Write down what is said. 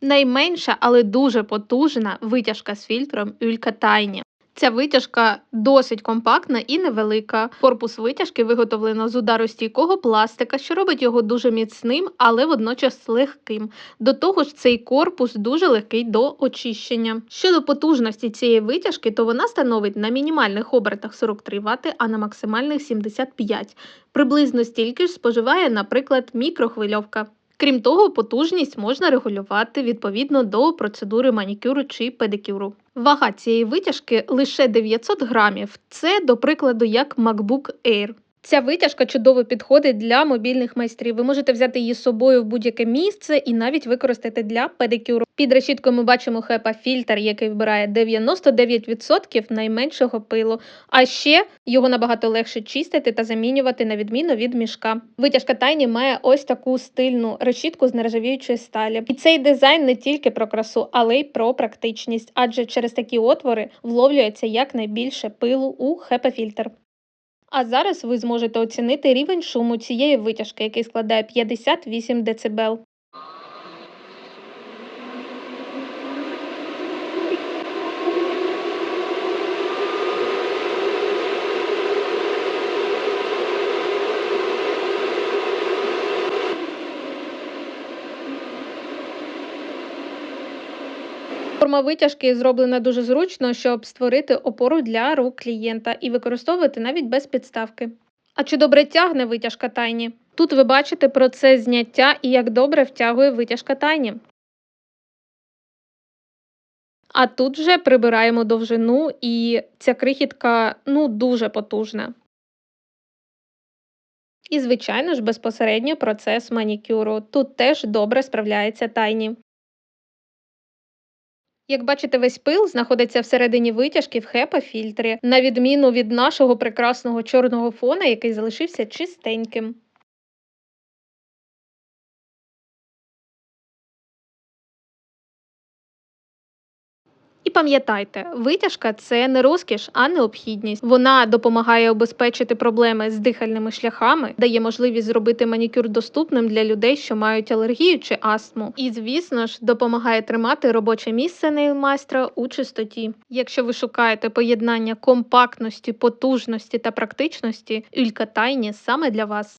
Найменша, але дуже потужна витяжка з фільтром Улька Tiny. Ця витяжка досить компактна і невелика. Корпус витяжки виготовлено з ударостійкого пластика, що робить його дуже міцним, але водночас легким. До того ж, цей корпус дуже легкий до очищення. Щодо потужності цієї витяжки, то вона становить на мінімальних обертах 43 Вт, а на максимальних 75 Приблизно стільки ж споживає, наприклад, мікрохвильовка. Крім того, потужність можна регулювати відповідно до процедури манікюру чи педикюру. Вага цієї витяжки лише 900 грамів. Це, до прикладу, як MacBook Air. Ця витяжка чудово підходить для мобільних майстрів. Ви можете взяти її з собою в будь-яке місце і навіть використати для педикюру. Під решіткою ми бачимо HEPA фільтр, який вбирає 99% найменшого пилу. А ще його набагато легше чистити та замінювати на відміну від мішка. Витяжка Tiny має ось таку стильну решітку з нержавіючої сталі. І цей дизайн не тільки про красу, але й про практичність, адже через такі отвори вловлюється якнайбільше пилу у HEPA фільтр. А зараз ви зможете оцінити рівень шуму цієї витяжки, який складає 58 дБ. Форма витяжки зроблена дуже зручно, щоб створити опору для рук клієнта і використовувати навіть без підставки. А чи добре тягне витяжка тайні? Тут ви бачите процес зняття і як добре втягує витяжка тайні. А тут вже прибираємо довжину, і ця крихітка ну дуже потужна. І, звичайно ж, безпосередньо процес манікюру. Тут теж добре справляється тайні. Як бачите, весь пил знаходиться всередині витяжки в хепа фільтрі, на відміну від нашого прекрасного чорного фона, який залишився чистеньким. Пам'ятайте, витяжка це не розкіш, а необхідність. Вона допомагає обезпечити проблеми з дихальними шляхами, дає можливість зробити манікюр доступним для людей, що мають алергію чи астму. І, звісно ж, допомагає тримати робоче місце нейлмайстра у чистоті. Якщо ви шукаєте поєднання компактності, потужності та практичності, Ілька Тайні саме для вас.